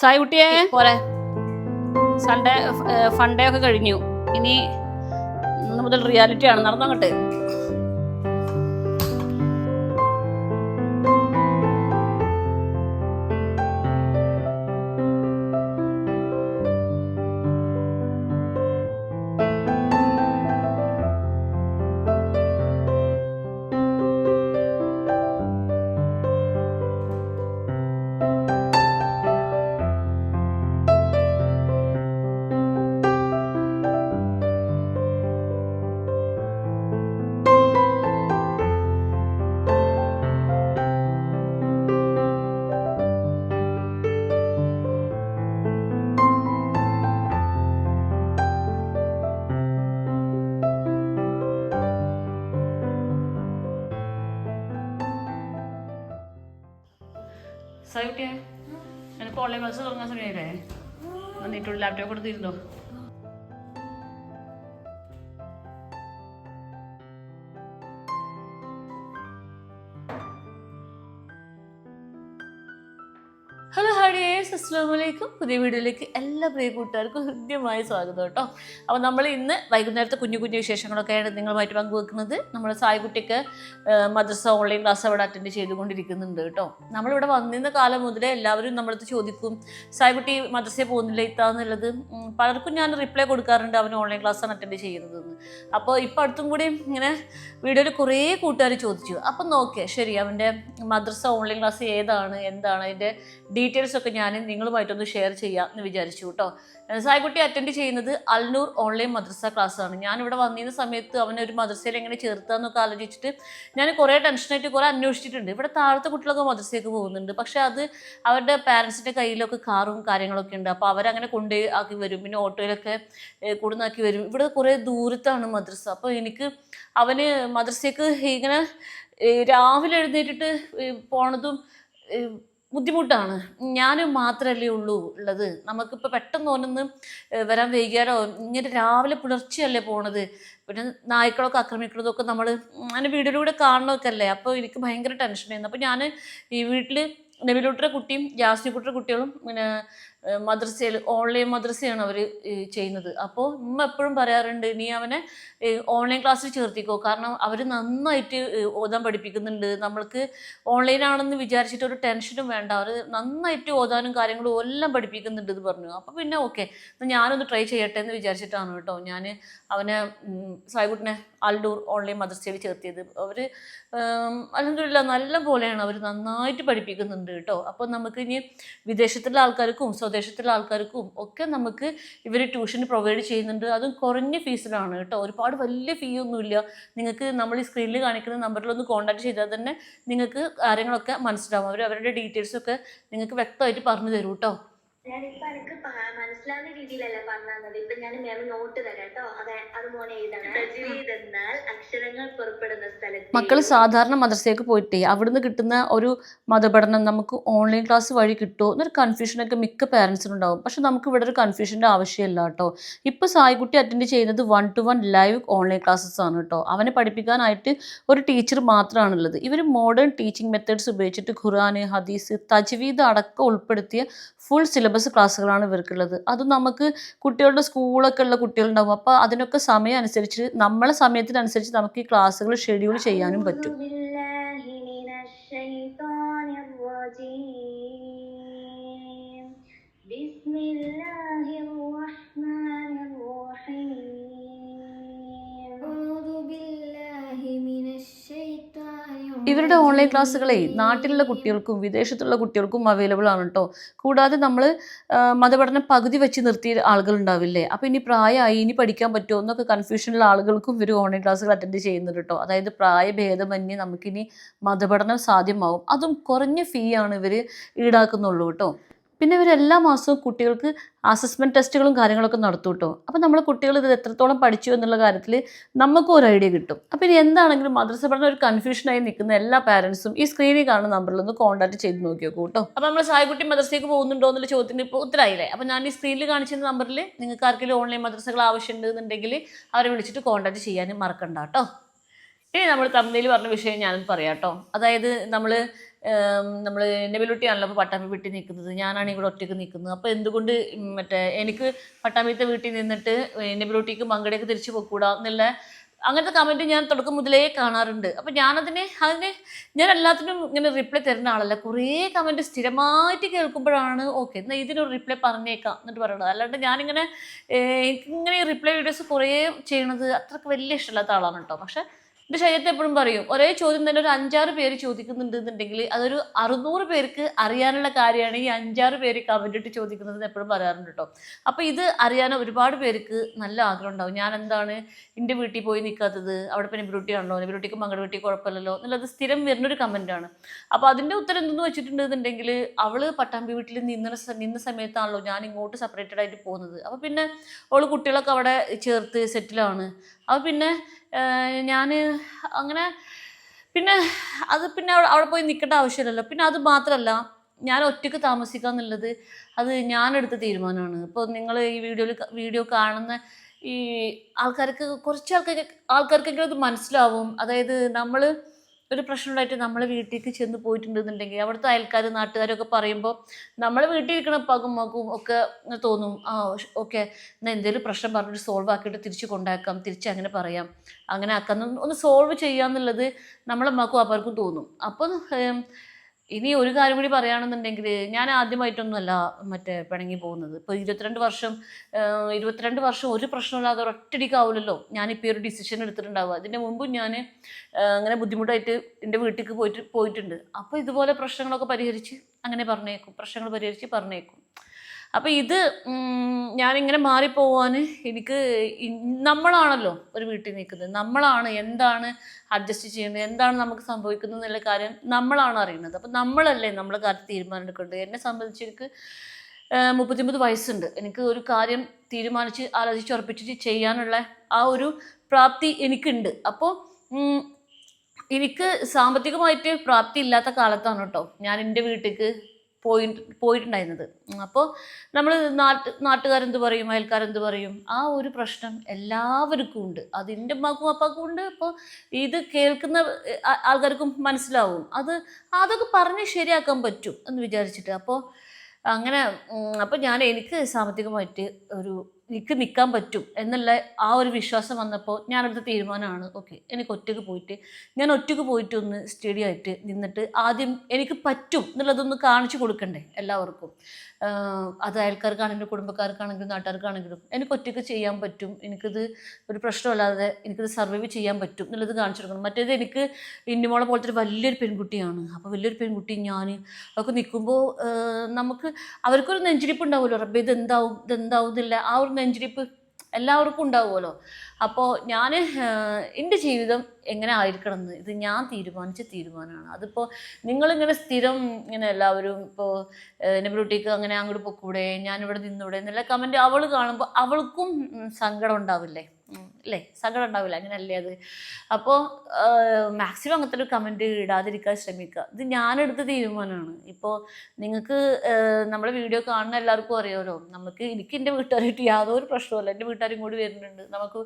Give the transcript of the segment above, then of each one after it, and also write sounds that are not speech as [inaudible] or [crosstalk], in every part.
സായി കുട്ടിയെ പോരെ. Sunday funday ഒക്കെ കഴിഞ്ഞു. ഇനി ഇന്ന് മുതൽ റിയാലിറ്റി ആണ്. നടന്നങ്ങോട്ട് സായി കുട്ടിയെ? എനിക്ക് ഓൺലൈൻ ക്ലാസ് തുടങ്ങാൻ സമയമില്ലേ വന്നിട്ടുള്ള ലാപ്ടോപ്പ് എടുത്തിരുന്നോ? ഹാഡിയേഴ്സ് അസ്സാം വലൈക്കും പുതിയ വീഡിയോയിലേക്ക് എല്ലാ പ്രിയ കൂട്ടുകാർക്കും ഹൃദ്യമായ സ്വാഗതം കേട്ടോ. അപ്പോൾ നമ്മൾ ഇന്ന് വൈകുന്നേരത്തെ കുഞ്ഞു കുഞ്ഞു വിശേഷങ്ങളൊക്കെയാണ് നിങ്ങളുമായിട്ട് പങ്കുവെക്കുന്നത്. നമ്മുടെ സായ്കുട്ടിക്ക് മദ്രസ ഓൺലൈൻ ക്ലാസ് അവിടെ അറ്റൻഡ് ചെയ്തുകൊണ്ടിരിക്കുന്നുണ്ട് കേട്ടോ. നമ്മളിവിടെ വന്നിരുന്ന കാലം മുതലേ എല്ലാവരും നമ്മളടുത്ത് ചോദിക്കും സായ്കുട്ടി മദ്രസയിൽ പോകുന്നില്ല? ഇത്താന്നുള്ളത് പലർക്കും ഞാൻ റിപ്ലൈ കൊടുക്കാറുണ്ട് അവൻ ഓൺലൈൻ ക്ലാസ്സാണ് അറ്റൻഡ് ചെയ്യുന്നതെന്ന്. അപ്പോൾ ഇപ്പോൾ അടുത്തും കൂടി ഇങ്ങനെ വീഡിയോയിൽ കുറേ കൂട്ടുകാർ ചോദിച്ചു. അപ്പം നോക്കിയാൽ ശരി അവന്റെ മദ്രസ ഓൺലൈൻ ക്ലാസ് ഏതാണ് എന്താണ് അതിന്റെ ഡീറ്റെയിൽസ് ഒക്കെ ഞാൻ നിങ്ങളുമായിട്ടൊന്ന് ഷെയർ ചെയ്യാം എന്ന് വിചാരിച്ചു കേട്ടോ സായ്ക്കുട്ടി അറ്റൻഡ് ചെയ്യുന്നത് അൽനൂർ ഓൺലൈൻ മദ്രസ ക്ലാസ്സാണ് ഞാനിവിടെ വന്നിരുന്ന സമയത്ത് അവനെ ഒരു മദ്രസയിൽ എങ്ങനെ ചേർത്താന്നൊക്കെ ആലോചിച്ചിട്ട് ഞാൻ കുറേ ടെൻഷനായിട്ട് കുറേ അന്വേഷിച്ചിട്ടുണ്ട്. ഇവിടെ താഴത്തെ കുട്ടികളൊക്കെ മദ്രസയ്ക്ക് പോകുന്നുണ്ട്. പക്ഷേ അത് അവരുടെ പാരൻസിന്റെ കയ്യിലൊക്കെ കാറും കാര്യങ്ങളൊക്കെ ഉണ്ട്. അപ്പോൾ അവരങ്ങനെ കൊണ്ട് ആക്കി വരും. പിന്നെ ഓട്ടോയിലൊക്കെ കൊടുന്നാക്കി വരും. ഇവിടെ കുറേ ദൂരത്താണ് മദ്രസ. അപ്പോൾ എനിക്ക് അവന് മദ്രസയ്ക്ക് ഇങ്ങനെ രാവിലെ എഴുന്നേറ്റിട്ട് പോണതും ബുദ്ധിമുട്ടാണ്. ഞാൻ മാത്രമല്ലേ ഉള്ളൂ ഉള്ളത്. നമുക്കിപ്പോൾ പെട്ടെന്ന് ഓനൊന്ന് വരാൻ വൈകിയാലോ? ഇങ്ങനെ രാവിലെ പുലർച്ചെയല്ലേ പോണത്? പിന്നെ നായ്ക്കളൊക്കെ ആക്രമിക്കുന്നതൊക്കെ നമ്മൾ അങ്ങനെ വീടിലൂടെ കാണണമൊക്കെ അല്ലേ അപ്പോൾ എനിക്ക് ഭയങ്കര ടെൻഷനായിരുന്നു അപ്പോൾ ഞാൻ ഈ വീട്ടിൽ നബിലൂട്ടറെ കുട്ടിയും ജാസ്തി കുട്ടിയുടെ കുട്ടികളും പിന്നെ മദ്രസയിൽ ഓൺലൈൻ മദ്രസയാണ് അവർ ചെയ്യുന്നത്. അപ്പോൾ ഉമ്മ എപ്പോഴും പറയാറുണ്ട് നീ അവനെ ഓൺലൈൻ ക്ലാസ്സിൽ ചേർത്തിക്കോ. കാരണം അവർ നന്നായിട്ട് ഓതാൻ പഠിപ്പിക്കുന്നുണ്ട്. നമ്മൾക്ക് ഓൺലൈൻ ആണെന്ന് വിചാരിച്ചിട്ട് ഒരു ടെൻഷനും വേണ്ട. അവർ നന്നായിട്ട് ഓതാനും കാര്യങ്ങളും എല്ലാം പഠിപ്പിക്കുന്നുണ്ട് എന്ന് പറഞ്ഞു. അപ്പോൾ പിന്നെ ഓക്കെ ഞാനൊന്ന് ട്രൈ ചെയ്യട്ടെ എന്ന് വിചാരിച്ചിട്ടാണ് കേട്ടോ. ഞാൻ അവനെ ഉം, അൽഡൂർ ഓൺലൈൻ മദർസയിൽ ചേർത്തിയത്. അവർ അലഹദില്ല നല്ല പോലെയാണ് അവർ നന്നായിട്ട് പഠിപ്പിക്കുന്നുണ്ട് കേട്ടോ. അപ്പോൾ നമുക്ക് ഇനി വിദേശത്തുള്ള ആൾക്കാർക്കും സ്വദേശത്തുള്ള ആൾക്കാർക്കും ഒക്കെ നമുക്ക് ഇവർ ട്യൂഷൻ പ്രൊവൈഡ് ചെയ്യുന്നുണ്ട്. അതും കുറഞ്ഞ ഫീസിലാണ് കേട്ടോ. ഒരുപാട് വലിയ ഫീ ഒന്നുമില്ല. നിങ്ങൾക്ക് നമ്മൾ ഈ സ്ക്രീനിൽ കാണിക്കുന്ന നമ്പറിലൊന്ന് കോൺടാക്ട് ചെയ്താൽ തന്നെ നിങ്ങൾക്ക് കാര്യങ്ങളൊക്കെ മനസ്സിലാവും. അവർ അവരുടെ ഡീറ്റെയിൽസൊക്കെ നിങ്ങൾക്ക് വ്യക്തമായിട്ട് പറഞ്ഞു തരും കേട്ടോ. ഞാനിപ്പോ എനിക്ക് പ- മനസ്സിലാവുന്ന രീതിയിലല്ല പറഞ്ഞത് തന്നത് ഇപ്പൊ ഞാൻ മാം നോട്ട് തരാം കേട്ടോ അത് അത് മോനെ എഴുതണം. അക്ഷരങ്ങൾ പുറപ്പെടുന്ന സ്ഥലത്ത് മക്കൾ സാധാരണ മദ്രസയൊക്കെ പോയിട്ടേ അവിടുന്ന് കിട്ടുന്ന ഒരു മതപഠനം നമുക്ക് ഓൺലൈൻ ക്ലാസ് വഴി കിട്ടുമോ എന്നൊരു കൺഫ്യൂഷനൊക്കെ മിക്ക പേരൻസിനുണ്ടാവും പക്ഷെ നമുക്ക് ഇവിടെ ഒരു കൺഫ്യൂഷന്റെ ആവശ്യമില്ല കേട്ടോ ഇപ്പോൾ സായിക്കുട്ടി അറ്റൻഡ് ചെയ്യുന്നത് one to one live online classes ആണ് കേട്ടോ അവനെ പഠിപ്പിക്കാനായിട്ട് ഒരു ടീച്ചർ മാത്രമാണുള്ളത് ഇവർ മോഡേൺ ടീച്ചിങ് മെത്തേഡ്സ് ഉപയോഗിച്ചിട്ട് ഖുറാൻ ഹദീസ് തജ്വീദ് അടക്കം ഉൾപ്പെടുത്തിയ ഫുൾ സിലബസ് ക്ലാസ്സുകളാണ് ഇവർക്കുള്ളത് അതും നമുക്ക് കുട്ടികളുടെ സ്കൂളൊക്കെ ഉള്ള കുട്ടികളുണ്ടാവും അപ്പോൾ അതിനൊക്കെ സമയം അനുസരിച്ച് നമ്മളെ സമയത്തിനനുസരിച്ച് നമുക്ക് ഈ ക്ലാസ്സുകൾ ഷെഡ്യൂൾ ചെയ്യാനും പറ്റും أعوذ بالله من الشيطان الرجيم بسم الله الرحمن الرحيم ഇവരുടെ ഓൺലൈൻ ക്ലാസ്സുകളെ നാട്ടിലുള്ള കുട്ടികൾക്കും വിദേശത്തുള്ള കുട്ടികൾക്കും അവൈലബിൾ ആണ് കേട്ടോ കൂടാതെ നമ്മൾ മതപഠനം പകുതി വെച്ച് നിർത്തിയ ആളുകൾ ഉണ്ടാവില്ലേ? അപ്പോൾ ഇനി പ്രായമായി ഇനി പഠിക്കാൻ പറ്റുമോ എന്നൊക്കെ കൺഫ്യൂഷനുള്ള ആളുകൾക്കും ഇവർ ഓൺലൈൻ ക്ലാസ്സുകൾ അറ്റൻഡ് ചെയ്യുന്നുണ്ട് കേട്ടോ അതായത് പ്രായഭേദമന്യേ നമുക്കിനി മതപഠനം സാധ്യമാവും. അതും കുറഞ്ഞ ഫീ ആണ് ഇവർ ഈടാക്കുന്നുള്ളൂ കേട്ടോ പിന്നെ ഇവർ എല്ലാ മാസവും കുട്ടികൾക്ക് അസസ്മെന്റ് ടെസ്റ്റുകളും കാര്യങ്ങളൊക്കെ നടത്തും കേട്ടോ അപ്പോൾ നമ്മൾ കുട്ടികൾ ഇത് എത്രത്തോളം പഠിച്ചു എന്നുള്ള കാര്യത്തിൽ നമുക്കും ഒരു ഐഡിയ കിട്ടും. അപ്പോൾ ഇനി എന്താണെങ്കിലും മദ്രസ പഠനം ഒരു കൺഫ്യൂഷനായി നിൽക്കുന്ന എല്ലാ പാരൻസും ഈ സ്ക്രീനിൽ കാണുന്ന നമ്പറിൽ ഒന്ന് കോൺടാക്ട് ചെയ്ത് നോക്കി നോക്കൂ കേട്ടോ. അപ്പോൾ നമ്മൾ സായ്ക്കുട്ടി മദ്രസയ്ക്ക് പോകുന്നുണ്ടോ എന്നുള്ള ചോദ്യത്തിന് ഇപ്പോൾ ഉത്തരമായില്ലേ അപ്പോൾ ഞാൻ ഈ സ്ക്രീനിൽ കാണിച്ചിരുന്ന നമ്പറിൽ നിങ്ങൾക്ക് ആർക്കെങ്കിലും ഓൺലൈൻ മദ്രസകൾ ആവശ്യമുണ്ടെന്നുണ്ടെങ്കിൽ അവരെ വിളിച്ചിട്ട് കോൺടാക്ട് ചെയ്യാനും മറക്കണ്ട കേട്ടോ. ഇനി നമ്മൾ തമിഴിൽ പറഞ്ഞ വിഷയം ഞാനൊന്ന് പറയാം കേട്ടോ. അതായത് നമ്മൾ നമ്മൾ നെബിലുട്ടിയാണല്ലോ അപ്പോൾ പട്ടാമ്പി വീട്ടിൽ നിൽക്കുന്നത്. ഞാനാണ് ഇവിടെ ഒറ്റയ്ക്ക് നിൽക്കുന്നത്. അപ്പോൾ എന്തുകൊണ്ട് മറ്റേ എനിക്ക് പട്ടാമ്പിത്തെ വീട്ടിൽ നിന്നിട്ട് നെബിലുട്ടിക്ക് മങ്കടേക്ക് തിരിച്ചു പോയിക്കൂടാ എന്നുള്ള അങ്ങനത്തെ കമന്റ് ഞാൻ തുടക്കം മുതലേ കാണാറുണ്ട്. അപ്പം ഞാനതിനെ അതിനെ ഞാൻ എല്ലാത്തിനും ഇങ്ങനെ റിപ്ലൈ തരുന്ന ആളല്ല. കുറേ കമന്റ് സ്ഥിരമായിട്ട് കേൾക്കുമ്പോഴാണ് ഓക്കെ എന്നാൽ ഇതിനൊരു റിപ്ലൈ പറഞ്ഞേക്കാം എന്നിട്ട് പറയണത് അല്ലാണ്ട് ഞാനിങ്ങനെ എനിക്കിങ്ങനെ റിപ്ലൈ വീഡിയോസ് കുറേ ചെയ്യണത് അത്രയ്ക്ക് വലിയ ഇഷ്ടമില്ലാത്ത ആളാണ് കേട്ടോ. പക്ഷേ എന്റെ ശരീരത്തെ എപ്പോഴും പറയും ഒരേ ചോദ്യം തന്നെ ഒരു അഞ്ചാറ് പേര് ചോദിക്കുന്നുണ്ട് എന്നുണ്ടെങ്കിൽ അതൊരു അറുന്നൂറ് പേർക്ക് അറിയാനുള്ള കാര്യമാണ് ഈ അഞ്ചാറ് പേര് കമന്റ് ഇട്ട് ചോദിക്കുന്നത് എപ്പോഴും പറയാറുണ്ട് കേട്ടോ. അപ്പോൾ ഇത് അറിയാൻ ഒരുപാട് പേർക്ക് നല്ല ആഗ്രഹം ഉണ്ടാവും. ഞാൻ എന്താണ് എന്റെ വീട്ടിൽ പോയി നിൽക്കാത്തത് അവിടെ പിന്നെ ബ്യൂട്ടി ആണല്ലോ ബ്യൂട്ടിക്ക് മകളുടെ വീട്ടിൽ കുഴപ്പമില്ലല്ലോ എന്നുള്ളത് സ്ഥിരം വരുന്നൊരു കമന്റാണ് അപ്പോൾ അതിന്റെ ഉത്തരം എന്തെന്ന് വെച്ചിട്ടുണ്ടെന്നുണ്ടെങ്കിൽ അവൾ പട്ടാമ്പി വീട്ടിൽ നിന്ന നിന്ന സമയത്താണല്ലോ ഞാൻ ഇങ്ങോട്ട് സെപ്പറേറ്റഡ് ആയിട്ട് പോകുന്നത്. അപ്പോൾ പിന്നെ അവൾ കുട്ടികളൊക്കെ അവിടെ ചേർത്ത് സെറ്റിലാണ് അപ്പോൾ പിന്നെ ഞാൻ അങ്ങനെ പിന്നെ അത് പിന്നെ അവിടെ പോയി നിൽക്കേണ്ട ആവശ്യമില്ലല്ലോ. പിന്നെ അത് മാത്രമല്ല ഞാൻ ഒറ്റയ്ക്ക് താമസിക്കുക എന്നുള്ളത് അത് ഞാനെടുത്ത തീരുമാനമാണ്. ഇപ്പോൾ നിങ്ങൾ ഈ വീഡിയോയിൽ വീഡിയോ കാണുന്ന ഈ ആൾക്കാർക്ക് കുറച്ച് ആൾക്കാർക്ക് ആൾക്കാർക്കെങ്കിലും അത് മനസ്സിലാവും. അതായത് നമ്മൾ ഒരു പ്രശ്നമുണ്ടായിട്ട് നമ്മൾ വീട്ടിലേക്ക് ചെന്ന് പോയിട്ടുണ്ടെന്നുണ്ടെങ്കിൽ അവിടുത്തെ അയൽക്കാർ നാട്ടുകാരൊക്കെ പറയുമ്പോൾ നമ്മൾ വീട്ടിൽ ഇരിക്കണ പകും മകും ഒക്കെ തോന്നും. ആ ഓക്കെ എന്നാൽ എന്തെങ്കിലും പ്രശ്നം പറഞ്ഞിട്ട് സോൾവ് ആക്കിയിട്ട് തിരിച്ച് കൊണ്ടാക്കാം തിരിച്ച് അങ്ങനെ പറയാം അങ്ങനെ ആക്കാം. ഒന്ന് സോൾവ് ചെയ്യാന്നുള്ളത് നമ്മളെ മക്കും അവർക്കും തോന്നും. അപ്പം ഇനി ഒരു കാര്യം കൂടി പറയുകയാണെന്നുണ്ടെങ്കിൽ ഞാൻ ആദ്യമായിട്ടൊന്നുമല്ല മറ്റേ പിണങ്ങി പോകുന്നത്. ഇപ്പോൾ ഇരുപത്തിരണ്ട് വർഷം ഇരുപത്തിരണ്ട് വർഷം ഒരു പ്രശ്നമില്ലാതെ ഒരൊറ്റടിക്കാവില്ലല്ലോ ഞാനിപ്പോൾ ഒരു ഡിസിഷൻ എടുത്തിട്ടുണ്ടാവുക. അതിന്റെ മുമ്പും ഞാൻ അങ്ങനെ ബുദ്ധിമുട്ടായിട്ട് എന്റെ വീട്ടിലേക്ക് പോയിട്ട് പോയിട്ടുണ്ട്. അപ്പോൾ ഇതുപോലെ പ്രശ്നങ്ങളൊക്കെ പരിഹരിച്ച് അങ്ങനെ പറഞ്ഞേക്കും. പ്രശ്നങ്ങൾ പരിഹരിച്ച് പറഞ്ഞേക്കും. അപ്പോൾ ഇത് ഞാനിങ്ങനെ മാറിപ്പോവാൻ എനിക്ക് നമ്മളാണല്ലോ ഒരു വീട്ടിൽ നിൽക്കുന്നത്. നമ്മളാണ് എന്താണ് അഡ്ജസ്റ്റ് ചെയ്യുന്നത് എന്താണ് നമുക്ക് സംഭവിക്കുന്നത് എന്നുള്ള കാര്യം നമ്മളാണ് അറിയുന്നത്. അപ്പം നമ്മളല്ലേ നമ്മളെ കാര്യം തീരുമാനം എടുക്കേണ്ടത്. എന്നെ സംബന്ധിച്ച് എനിക്ക് മുപ്പത്തിമ്പത് വയസ്സുണ്ട്. എനിക്ക് ഒരു കാര്യം തീരുമാനിച്ച് ആലോചിച്ച് ഉറപ്പിച്ചിട്ട് ചെയ്യാനുള്ള ആ ഒരു പ്രാപ്തി എനിക്കുണ്ട്. അപ്പോൾ എനിക്ക് സാമ്പത്തികമായിട്ട് പ്രാപ്തി ഇല്ലാത്ത കാലത്താണ് കേട്ടോ ഞാൻ എന്റെ വീട്ടിലേക്ക് പോയി പോയിട്ടുണ്ടായിരുന്നത്. അപ്പോൾ നമ്മൾ നാട്ട് നാട്ടുകാരെന്ത് പറയും? അയൽക്കാരെന്ത് പറയും? ആ ഒരു പ്രശ്നം എല്ലാവർക്കും ഉണ്ട്. അതിന്റെ ഉമ്മാക്കും അപ്പാക്കും ഉണ്ട്. അപ്പോൾ ഇത് കേൾക്കുന്ന ആൾക്കാർക്കും മനസ്സിലാവും. അത് അതൊക്കെ പറഞ്ഞ് ശരിയാക്കാൻ പറ്റും എന്ന് വിചാരിച്ചിട്ട്. അപ്പോൾ അങ്ങനെ അപ്പോൾ ഞാൻ എനിക്ക് സാമ്പത്തികമായിട്ട് ഒരു എനിക്ക് നിൽക്കാൻ പറ്റും എന്നുള്ള ആ ഒരു വിശ്വാസം വന്നപ്പോൾ ഞാനെടുത്ത തീരുമാനമാണ്. ഓക്കെ എനിക്ക് ഒറ്റയ്ക്ക് പോയിട്ട് ഞാൻ ഒറ്റയ്ക്ക് പോയിട്ട് ഒന്ന് സ്റ്റഡി ആയിട്ട് നിന്നിട്ട് ആദ്യം എനിക്ക് പറ്റും എന്നുള്ളതൊന്ന് കാണിച്ചു കൊടുക്കണ്ടേ എല്ലാവർക്കും. അത് അയൽക്കാർക്കാണെങ്കിലും കുടുംബക്കാർക്കാണെങ്കിലും നാട്ടുകാർക്കാണെങ്കിലും എനിക്ക് ഒറ്റയ്ക്ക് ചെയ്യാൻ പറ്റും. എനിക്കിത് ഒരു പ്രശ്നമല്ലാതെ എനിക്കിത് സർവൈവ് ചെയ്യാൻ പറ്റും എന്നുള്ളത് കാണിച്ചു കൊടുക്കണം. മറ്റേത് എനിക്ക് ഇന്നുമോളെ പോലത്തെ ഒരു വലിയൊരു പെൺകുട്ടിയാണ്. അപ്പോൾ വലിയൊരു പെൺകുട്ടി ഞാൻ ഒക്കെ നിൽക്കുമ്പോൾ നമുക്ക് അവർക്കൊരു നെഞ്ചിരിപ്പ് ഉണ്ടാവുമല്ലോ റബ്ബെ ഇത് എന്താവും ഇതെന്താവുന്നില്ല. ആ ഒരു നെഞ്ചിരിപ്പ് എല്ലാവർക്കും ഉണ്ടാവുമല്ലോ. അപ്പോൾ ഞാൻ എന്റെ ജീവിതം എങ്ങനെ ആയിരിക്കണം എന്ന് ഇത് ഞാൻ തീരുമാനിച്ച തീരുമാനമാണ്. അതിപ്പോൾ നിങ്ങളിങ്ങനെ സ്ഥിരം ഇങ്ങനെ എല്ലാവരും ഇപ്പോൾ നെബ്രൂട്ടിക്ക് അങ്ങനെ അങ്ങോട്ട് പൊക്കൂടെ ഞാനിവിടെ നിന്നൂടെ എന്നുള്ള കമന്റ് അവൾ കാണുമ്പോൾ അവൾക്കും സങ്കടം ഉണ്ടാവില്ലേ? അല്ലേ സങ്കടം ഉണ്ടാവില്ല അങ്ങനെയല്ലേ അത്? അപ്പോൾ മാക്സിമം അങ്ങനത്തെ ഒരു കമന്റ് ഇടാതിരിക്കാൻ ശ്രമിക്കുക. ഇത് ഞാനെടുത്ത തീരുമാനമാണ്. ഇപ്പോൾ നിങ്ങൾക്ക് നമ്മുടെ വീഡിയോ കാണുന്ന എല്ലാവർക്കും അറിയാമല്ലോ നമുക്ക് എനിക്ക് എന്റെ വീട്ടുകാരായിട്ട് യാതൊരു പ്രശ്നമല്ല എന്റെ വീട്ടുകാരും കൂടി വരുന്നുണ്ട്. നമുക്ക്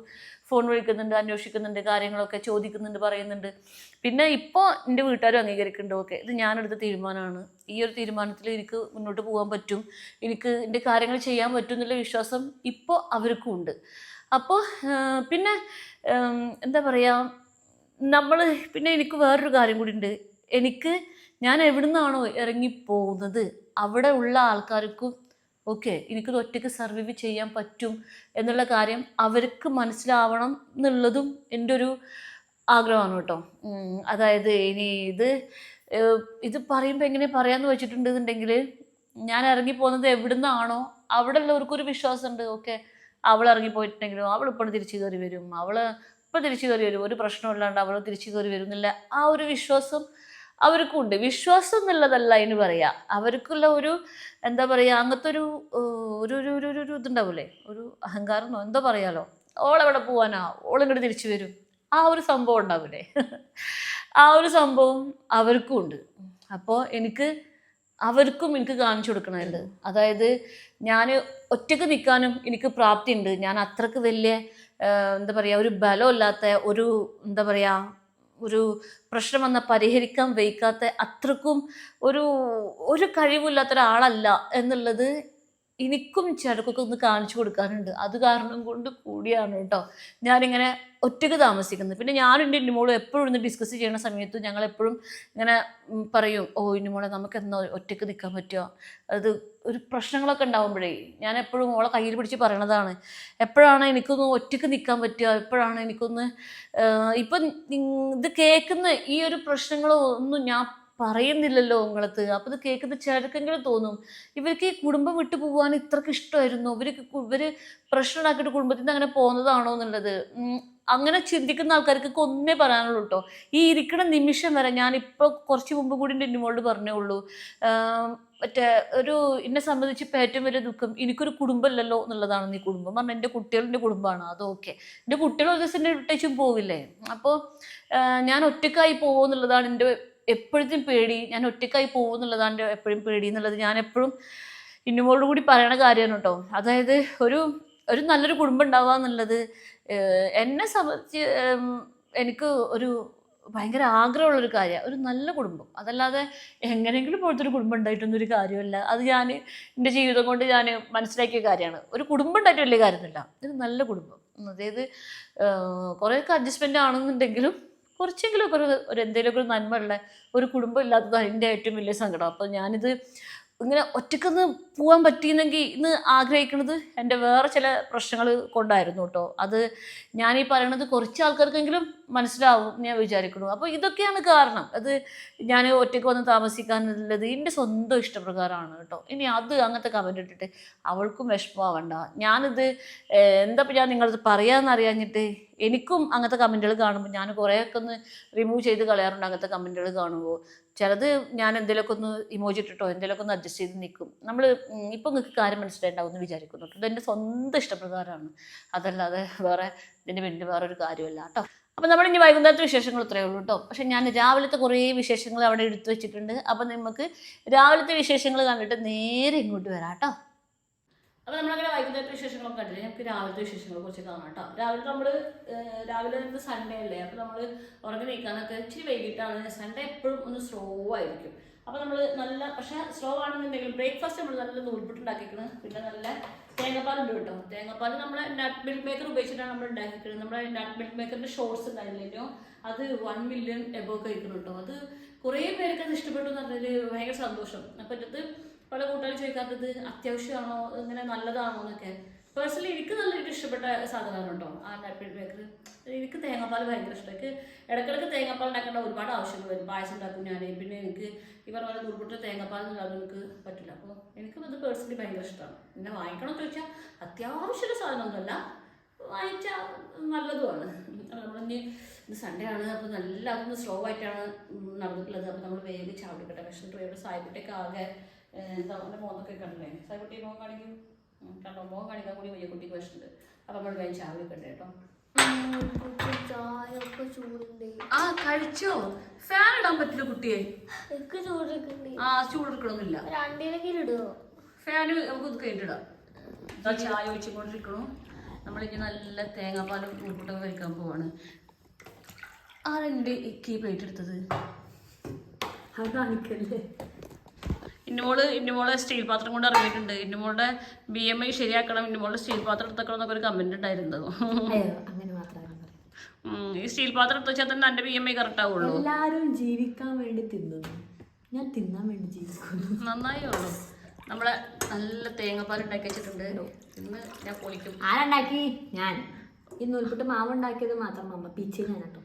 ഫോൺ വിളിക്കുന്നുണ്ട് അന്വേഷിക്കുന്നുണ്ട് കാര്യങ്ങളൊക്കെ ചോദിക്കുന്നുണ്ട് പറയുന്നുണ്ട്. പിന്നെ ഇപ്പോൾ എന്റെ വീട്ടുകാരും അംഗീകരിക്കുന്നുണ്ട്. ഓക്കെ ഇത് ഞാനെടുത്ത തീരുമാനമാണ്. ഈ ഒരു തീരുമാനത്തിൽ എനിക്ക് മുന്നോട്ട് പോകാൻ പറ്റും. എനിക്ക് എന്റെ കാര്യങ്ങൾ ചെയ്യാൻ പറ്റും എന്നുള്ള വിശ്വാസം ഇപ്പോൾ അവർക്കും ഉണ്ട് അപ്പോൾ പിന്നെ എന്താ പറയുക നമ്മൾ പിന്നെ എനിക്ക് വേറൊരു കാര്യം കൂടി ഉണ്ട് എനിക്ക് ഞാൻ എവിടുന്നാണോ ഇറങ്ങി പോകുന്നത് അവിടെ ഉള്ള ആൾക്കാർക്കും ഓക്കെ എനിക്കത് ഒറ്റയ്ക്ക് സർവൈവ് ചെയ്യാൻ പറ്റും എന്നുള്ള കാര്യം അവർക്ക് മനസ്സിലാവണം എന്നുള്ളതും എന്റെ ഒരു ആഗ്രഹമാണ് കേട്ടോ. അതായത് ഇനി ഇത് ഇത് പറയുമ്പോൾ എങ്ങനെ പറയാമെന്ന് വെച്ചിട്ടുണ്ടെന്നുണ്ടെങ്കിൽ ഞാൻ ഇറങ്ങി പോകുന്നത് എവിടുന്നാണോ അവിടെ ഉള്ളവർക്കൊരു വിശ്വാസമുണ്ട് ഓക്കെ. അവൾ ഇറങ്ങി പോയിട്ടുണ്ടെങ്കിലും അവൾ ഇപ്പോൾ തിരിച്ചു കയറി വരും. അവൾ ഇപ്പം തിരിച്ചു കയറി വരും. ഒരു പ്രശ്നമില്ലാണ്ട് അവൾ തിരിച്ചു കയറി വരും എന്നുള്ള ആ ഒരു വിശ്വാസം അവർക്കും ഉണ്ട് വിശ്വാസം എന്നുള്ളതല്ല അതിന് പറയാ. അവർക്കുള്ള ഒരു എന്താ പറയുക അങ്ങനത്തെ ഒരു ഒരു ഒരു ഒരു ഒരു- ഒരു ഇതുണ്ടാവില്ലേ ഒരു അഹങ്കാരം എന്തോ പറയാലോ? ഓളെവിടെ പോവാനാ? ഓളിങ്ങോട്ട് തിരിച്ചു വരും. ആ ഒരു സംഭവം ഉണ്ടാവില്ലേ? ആ ഒരു സംഭവം അവർക്കും ഉണ്ട് അപ്പോൾ എനിക്ക് അവർക്കും എനിക്ക് കാണിച്ചു കൊടുക്കണമായിരുന്നു അതായത് ഞാൻ ഒറ്റയ്ക്ക് നിൽക്കാനും എനിക്ക് പ്രാപ്തി ഉണ്ട് ഞാൻ അത്രയ്ക്ക് വലിയ എന്താ പറയുക ഒരു ബലമില്ലാത്ത ഒരു എന്താ പറയുക ഒരു പ്രശ്നം വന്നാൽ പരിഹരിക്കാൻ വയ്ക്കാത്ത അത്രക്കും ഒരു ഒരു കഴിവില്ലാത്ത ഒരാളല്ല എന്നുള്ളത് എനിക്കും ചിലക്കൊക്കെ ഒന്ന് കാണിച്ചു കൊടുക്കാനുണ്ട്. അത് കാരണം കൊണ്ട് കൂടിയാണ് കേട്ടോ. ഞാനിങ്ങനെ ഒറ്റയ്ക്ക് താമസിക്കുന്നത്. പിന്നെ ഞാനും എന്റെ ഇന്നുമോളും എപ്പോഴും ഒന്ന് ഡിസ്കസ് ചെയ്യുന്ന സമയത്ത് ഞങ്ങൾ എപ്പോഴും ഇങ്ങനെ പറയും ഓ ഇന്നുമോളെ നമുക്ക് എന്നോ ഒറ്റയ്ക്ക് നിൽക്കാൻ പറ്റുമോ അത് ഒരു പ്രശ്നങ്ങളൊക്കെ ഉണ്ടാകുമ്പോഴേ ഞാൻ എപ്പോഴും മോളെ കയ്യിൽ പിടിച്ച് പറയണതാണ്. എപ്പോഴാണ് എനിക്കൊന്ന് ഒറ്റയ്ക്ക് നിൽക്കാൻ പറ്റുക എപ്പോഴാണ് എനിക്കൊന്ന് ഇപ്പം ഇത് കേൾക്കുന്ന ഈ ഒരു പ്രശ്നങ്ങളോ ഒന്നും ഞാൻ പറയുന്നില്ലല്ലോ നിങ്ങളത്ത് അപ്പോൾ ഇത് കേൾക്കുന്ന ചിലർക്കെങ്കിലും തോന്നും ഇവർക്ക് ഈ കുടുംബം വിട്ടു പോകാൻ ഇത്രക്ക് ഇഷ്ടമായിരുന്നു. ഇവർക്ക് ഇവർ പ്രശ്നം ഉണ്ടാക്കിയിട്ട് കുടുംബത്തിൽ നിന്ന് അങ്ങനെ പോകുന്നതാണോ എന്നുള്ളത്. അങ്ങനെ ചിന്തിക്കുന്ന ആൾക്കാർക്ക് ഒന്നേ പറയാനുള്ളൂ കേട്ടോ ഈ ഇരിക്കുന്ന നിമിഷം വരെ ഞാൻ ഞാനിപ്പോൾ കുറച്ച് മുമ്പ് കൂടി എന്റെ ഇന്നുമോളോട് പറഞ്ഞേ ഉള്ളൂ. മറ്റേ ഒരു എന്നെ സംബന്ധിച്ച് ഇപ്പം ഏറ്റവും വലിയ ദുഃഖം എനിക്കൊരു കുടുംബമല്ലല്ലോ എന്നുള്ളതാണ് ഈ കുടുംബം. പറഞ്ഞാൽ എന്റെ കുട്ടികളുടെ കുടുംബമാണ്. അത് ഓക്കെ. എന്റെ കുട്ടികൾ ഒരു ദിവസം എന്റെ വിട്ടേച്ചും പോവില്ലേ? അപ്പോൾ ഞാൻ ഒറ്റക്കായി പോകുമെന്നുള്ളതാണ് എന്റെ എപ്പോഴത്തെ പേടി ഞാൻ ഒറ്റക്കായി പോകുന്നുള്ളതാണ് എപ്പോഴും പേടി എന്നുള്ളത്. ഞാൻ എപ്പോഴും ഇന്നുമോളോട് കൂടി പറയണ കാര്യമാണ് കേട്ടോ അതായത് ഒരു ഒരു നല്ലൊരു കുടുംബം ഉണ്ടാവുക എന്നുള്ളത് എന്നെ സംബന്ധിച്ച് എനിക്ക് ഒരു ഭയങ്കര ആഗ്രഹമുള്ളൊരു കാര്യമാണ്. ഒരു നല്ല കുടുംബം. അതല്ലാതെ എങ്ങനെയെങ്കിലും പോലത്തെ ഒരു കുടുംബം ഉണ്ടായിട്ടൊന്നും ഒരു കാര്യമല്ല. അത് ഞാൻ എന്റെ ജീവിതം കൊണ്ട് ഞാൻ മനസ്സിലാക്കിയ കാര്യമാണ്. ഒരു കുടുംബം ഉണ്ടായിട്ട് വലിയ കാര്യമൊന്നുമില്ല. ഒരു നല്ല കുടുംബം. അതായത് കുറേയൊക്കെ അഡ്ജസ്റ്റ്മെന്റ് ആണെന്നുണ്ടെങ്കിലും കുറച്ചെങ്കിലുമൊക്കെ ഒരു ഒരു എന്തെങ്കിലുമൊക്കെ നന്മയുള്ള ഒരു കുടുംബം ഇല്ലാത്തതാണ് എന്റെ ഏറ്റവും വലിയ സങ്കടം. അപ്പോൾ ഞാനിത് ഇങ്ങനെ ഒറ്റക്കൊന്ന് പോകാൻ പറ്റിയെന്നെങ്കിൽ ഇന്ന് ആഗ്രഹിക്കുന്നത് എന്റെ വേറെ ചില പ്രശ്നങ്ങൾ കൊണ്ടായിരുന്നു കേട്ടോ അത് ഞാൻ ഈ പറയണത് കുറച്ച് ആൾക്കാർക്കെങ്കിലും മനസ്സിലാവും ഞാൻ വിചാരിക്കുന്നു. അപ്പോൾ ഇതൊക്കെയാണ് കാരണം. അത് ഞാൻ ഒറ്റയ്ക്ക് വന്ന് താമസിക്കാനുള്ളത് എന്റെ സ്വന്തം ഇഷ്ടപ്രകാരമാണ് കേട്ടോ ഇനി അത് അങ്ങനത്തെ കമന്റ് ഇട്ടിട്ട് അവൾക്കും വിഷമമാവണ്ട. ഞാനിത് എന്താ ഞാൻ നിങ്ങളത് പറയാമെന്ന് അറിയാഞ്ഞിട്ട് എനിക്കും അങ്ങനത്തെ കമന്റുകൾ കാണുമ്പോൾ ഞാൻ കുറേയൊക്കെ ഒന്ന് റിമൂവ് ചെയ്ത് കളയാറുണ്ട് അങ്ങനത്തെ കമന്റുകൾ കാണുമ്പോൾ. ചിലത് ഞാൻ എന്തെങ്കിലുമൊക്കെ ഒന്ന് ഇമോജി ഇട്ടിട്ടോ എന്തെങ്കിലുമൊക്കെ ഒന്ന് അഡ്ജസ്റ്റ് ചെയ്ത് നിൽക്കും നമ്മൾ ഇപ്പം നിങ്ങൾക്ക് കാര്യം മനസ്സിലായിട്ടുണ്ടാവും എന്ന് വിചാരിക്കുന്നു. ഇതെന്റെ സ്വന്തം ഇഷ്ടപ്രകാരമാണ്. അതല്ലാതെ വേറെ ഇതിന്റെ പിന്നിൽ വേറെ ഒരു കാര്യമല്ല കേട്ടോ. അപ്പം നമ്മൾ ഇനി വൈകുന്നേരത്തെ വിശേഷങ്ങൾ ഇത്രയേ ഉള്ളൂ കേട്ടോ. പക്ഷെ ഞാൻ രാവിലത്തെ കുറേ വിശേഷങ്ങൾ അവിടെ എടുത്തു വെച്ചിട്ടുണ്ട്. അപ്പം നമുക്ക് രാവിലത്തെ വിശേഷങ്ങൾ കണ്ടിട്ട് നേരെ ഇങ്ങോട്ട് വരാം കേട്ടോ. അപ്പോൾ നമ്മളങ്ങനെ വൈകുന്നേരത്തെ വിശേഷങ്ങളൊക്കെ കണ്ടില്ലേ? നമുക്ക് രാവിലത്തെ വിശേഷങ്ങളെ കുറിച്ച് കാണാം കേട്ടോ. രാവിലെ നമ്മൾ രാവിലെ ഇന്ന് സൺഡേ അല്ലേ? അപ്പോൾ നമ്മൾ ഉറങ്ങി നീക്കാനൊക്കെ ഇച്ചിരി വൈകിട്ടാണ്. സൺഡേ എപ്പോഴും ഒന്ന് സ്ലോ ആയിരിക്കും. അപ്പോൾ നമ്മൾ നല്ല പക്ഷേ സ്ലോ ആണെന്നുണ്ടെങ്കിലും ബ്രേക്ക്ഫാസ്റ്റ് നമ്മൾ നല്ല നൂൽപുട്ട് ഉണ്ടാക്കിക്കണം പിന്നെ നല്ല തേങ്ങാപ്പാലുണ്ട് കേട്ടോ. തേങ്ങാപ്പാൽ നമ്മൾ നട്ട് മിൽക്ക് മേക്കർ ഉപയോഗിച്ചിട്ടാണ് നമ്മൾ ഉണ്ടാക്കിക്കുന്നത് നമ്മുടെ നട്ട് മിൽക്ക് മേക്കറിന്റെ ഷോർട്സ് ഉണ്ടായിരുന്നല്ലോ അത് വൺ മില്യൺ എബോ കഴിക്കണം കേട്ടോ അത് കുറേ പേർക്ക് അത് ഇഷ്ടപ്പെട്ടു എന്ന് പറഞ്ഞാൽ ഭയങ്കര സന്തോഷം. അപ്പം ഇത് പല കൂട്ടുകാർ ചോദിക്കാത്തത് അത്യാവശ്യമാണോ? ഇങ്ങനെ നല്ലതാണോ എന്നൊക്കെ. പേഴ്സണലി എനിക്ക് നല്ല എനിക്ക് ഇഷ്ടപ്പെട്ട സാധനമാണ് ആ നാപ്പിൾ ബേക്കർ എനിക്ക് തേങ്ങാപ്പാൽ ഭയങ്കര ഇഷ്ടം. എനിക്ക് ഇടയ്ക്കിടയ്ക്ക് തേങ്ങാപ്പാൽ ഉണ്ടാക്കേണ്ട ഒരുപാട് ആവശ്യങ്ങൾ വരും. പായസം ഉണ്ടാക്കും ഞാൻ. പിന്നെ എനിക്ക് ഈ പറഞ്ഞ പോലെ നൂറുപുട്ട് തേങ്ങാപ്പാൽ എന്നുള്ളത് എനിക്ക് പറ്റില്ല. അപ്പോൾ എനിക്ക് ഇത് പേഴ്സണലി ഭയങ്കര ഇഷ്ടമാണ്. പിന്നെ വാങ്ങിക്കണം എന്ന് ചോദിച്ചാൽ അത്യാവശ്യമൊരു സാധനമൊന്നുമല്ല. വാങ്ങിച്ചാൽ നല്ലതുമാണ്. നമ്മളിനി സൺഡേ ആണ്. അപ്പോൾ നല്ല അതൊന്ന് സ്ലോ ആയിട്ടാണ് നടന്നിട്ടുള്ളത്. അപ്പോൾ നമ്മൾ വേഗം ചാവിടിക്കട്ടെ പക്ഷേ ഡ്രൈവർ സായിപ്പിട്ടൊക്കെ ആകെ എന്താ അവന്റെ മോന്നൊക്കെ കണ്ടില്ലേ? സായിക്കുട്ടി മോൻ കാണിക്കും. കണ്ടോ? മോൻ കാണിക്കാൻ കൂടി വലിയ കുട്ടിക്ക് വിഷമുണ്ട്. അപ്പം നമ്മൾ വേഗം കേട്ടോ ചായ ഒക്കെ ചൂടുണ്ട്. ആ കഴിച്ചോ? ഫാൻ ഇടാൻ പറ്റില്ല കുട്ടിയെ. ആ ചൂടെടുക്കണമെന്നില്ല ഫാന് നമുക്ക് ഇത് കേട്ടിടാം ചായ ഒഴിച്ചുകൊണ്ടിരിക്കണു നമ്മളിങ്ങനെ നല്ല തേങ്ങാപ്പാലും ഉൾപ്പെട്ടൊക്കെ കഴിക്കാൻ പോവാണ്. ആരെന്റെ ഇക്കി പ്ലേറ്റ് എടുത്തത്? അത് കാണിക്കല്ലേ? ഇന്നുമോൾ ഇന്നുമോളെ സ്റ്റീൽ പാത്രം കൊണ്ട് ഇറങ്ങിയിട്ടുണ്ട്. ഇന്നുമോളുടെ ബി എം ഐ ശരിയാക്കണം ഇന്നുമോളുടെ സ്റ്റീൽ പാത്രം എടുത്തക്കണം എന്നൊക്കെ ഒരു കമന്റ് ഉണ്ടായിരുന്നു. ഈ സ്റ്റീൽ പാത്രം എടുത്ത് വെച്ചാൽ തന്നെ എന്റെ ബി എം ഐ കറക്റ്റ് ആവുള്ളൂ. എല്ലാരും ജീവിക്കാൻ വേണ്ടി തിന്നുന്നു. ഞാൻ തിന്നാൻ വേണ്ടി ജീവിക്കുന്നു. നന്നായി ഉള്ളു നമ്മളെ നല്ല തേങ്ങാപ്പാൽ ഉണ്ടാക്കി വെച്ചിട്ടുണ്ട്. ഇന്ന് ഞാൻ പൊളിക്കും. ആരുണ്ടാക്കി? ഞാൻ. ഈ നൂൽപുട്ട് മാവ് ഉണ്ടാക്കിയത് മാത്രം അമ്മ പിച്ചി ഞാൻ കേട്ടോ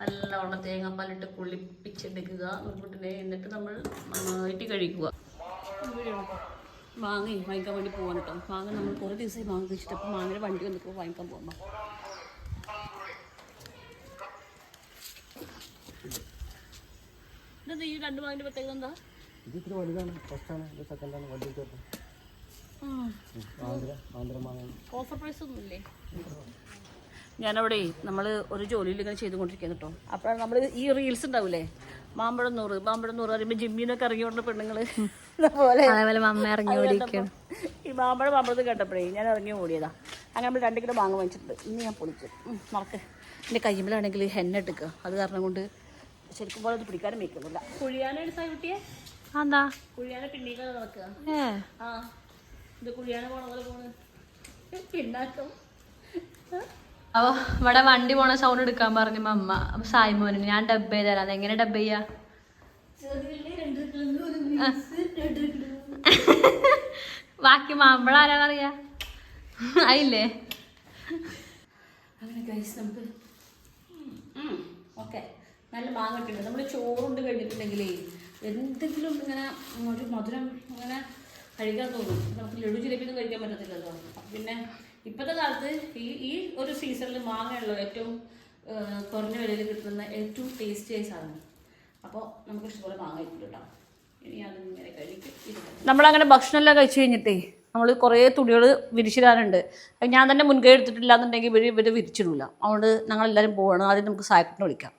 നല്ലവണ്ണം തേങ്ങാപ്പാലിട്ട് കുളിപ്പിച്ചെടുക്കുക. ഉൾപ്പെട്ടിനെ എന്നിട്ട് നമ്മൾ നന്നായിട്ട് കഴിക്കുക. മാങ്ങ വാങ്ങിക്കാൻ വേണ്ടി പോകാൻ കേട്ടോ. മാങ്ങ നമ്മൾ കുറേ ദിവസമായി മാങ്ങ കഴിച്ചിട്ട് അപ്പോൾ മാങ്ങയുടെ വണ്ടി വന്നപ്പോൾ വാങ്ങിക്കാൻ പോകാം ഇതെന്താ ഈ രണ്ട് മാങ്ങിന്റെ പ്രത്യേകത എന്താ? ഇത് ഇത്തിരി വലുതാണ്. ഫസ്റ്റാണ് ഇത് സെക്കൻഡാണ് വണ്ടി ചേർത്ത് ആന്ധ്ര ആന്ധ്ര മാങ്ങ. ഓഫർ പ്രൈസ് ഒന്നുമില്ലേ? ഞാനവിടെ നമ്മൾ ഒരു ജോലിയിൽ ഇങ്ങനെ ചെയ്തുകൊണ്ടിരിക്കുന്നു കേട്ടോ. അപ്പോഴാണ് നമ്മൾ ഈ റീൽസ് ഉണ്ടാവില്ലേ മാമ്പഴം നൂറ് മാമ്പഴം നൂറ് പറയുമ്പോൾ ജിമ്മിനൊക്കെ ഇറങ്ങിയോണ്ട് പെണ്ണുങ്ങൾ പോലെ അതേപോലെ ഇറങ്ങി ഈ മാമ്പഴം മാമ്പഴത്ത് കേട്ടപ്പോഴേ ഞാൻ ഇറങ്ങി ഓടിയതാ. അങ്ങനെ നമ്മൾ രണ്ട് കിലോ മാങ്ങ വാങ്ങിച്ചിട്ടുണ്ട്. ഇന്ന് ഞാൻ പൊളിച്ചു മറക്ക്. എന്റെ കയ്യുമ്പോഴാണെങ്കിൽ ഹെന്ന എടുക്കുക. അത് കാരണം കൊണ്ട് ശരിക്കും പോലെ അത് പിടിക്കാനും വയ്ക്കുന്നില്ല കുഴിയാനാണ് സായിട്ടിയെ എന്താ കുഴിയാനെ പിന്നീക്കാതെ നടക്കുക. ആ. ഇത് കുഴിയാനെ പോണ പോലെ പോണ്. പിന്നാക്കം. അപ്പൊ ഇവിടെ വണ്ടി പോണ സൗണ്ട് എടുക്കാൻ പറഞ്ഞു അമ്മ അപ്പൊ സായ്മോന് ഞാൻ ഡബ് ചെയ്ത് തരാം അതെങ്ങനെ ഡബ് ചെയ്യാ? ബാക്കി മാമ്പഴം ആരാ പറയാ? ആയില്ലേ? അങ്ങനെ ഓക്കെ നല്ല മാങ്ങ ഇട്ടിട്ടുണ്ട് നമ്മൾ ചോറുണ്ട് കഴിഞ്ഞിട്ടുണ്ടെങ്കിലേ എന്തെങ്കിലും ഇങ്ങനെ ഒരു മധുരം ഇങ്ങനെ കഴിക്കാൻ തോന്നും. നമുക്ക് ലഡു ജിലേബിയൊന്നും കഴിക്കാൻ പറ്റത്തില്ലല്ലോ. പിന്നെ ഇപ്പോഴത്തെ കാലത്ത് ഈ ഈ ഒരു സീസണിൽ മാങ്ങയുള്ള ഏറ്റവും കുറഞ്ഞ വിലയിൽ കിട്ടുന്ന ഏറ്റവും ടേസ്റ്റിയായ സാധനം. അപ്പോൾ നമുക്ക് ഇഷ്ടപോലെ മാങ്ങ കിട്ടും കേട്ടോ. ഇനി അതിങ്ങനെ കഴിക്കും. നമ്മളങ്ങനെ ഭക്ഷണമെല്ലാം കഴിച്ചു കഴിഞ്ഞിട്ടേ നമ്മൾ കുറേ തുണികൾ വിരിച്ചിടാനുണ്ട്. ഞാൻ തന്നെ മുൻകൈ എടുത്തിട്ടില്ല എന്നുണ്ടെങ്കിൽ ഇവർ ഇവർ വിരിച്ചിടില്ല അതുകൊണ്ട് ഞങ്ങളെല്ലാവരും പോവാണ്. ആദ്യം നമുക്ക് സായക്കിനെ വിളിക്കാം.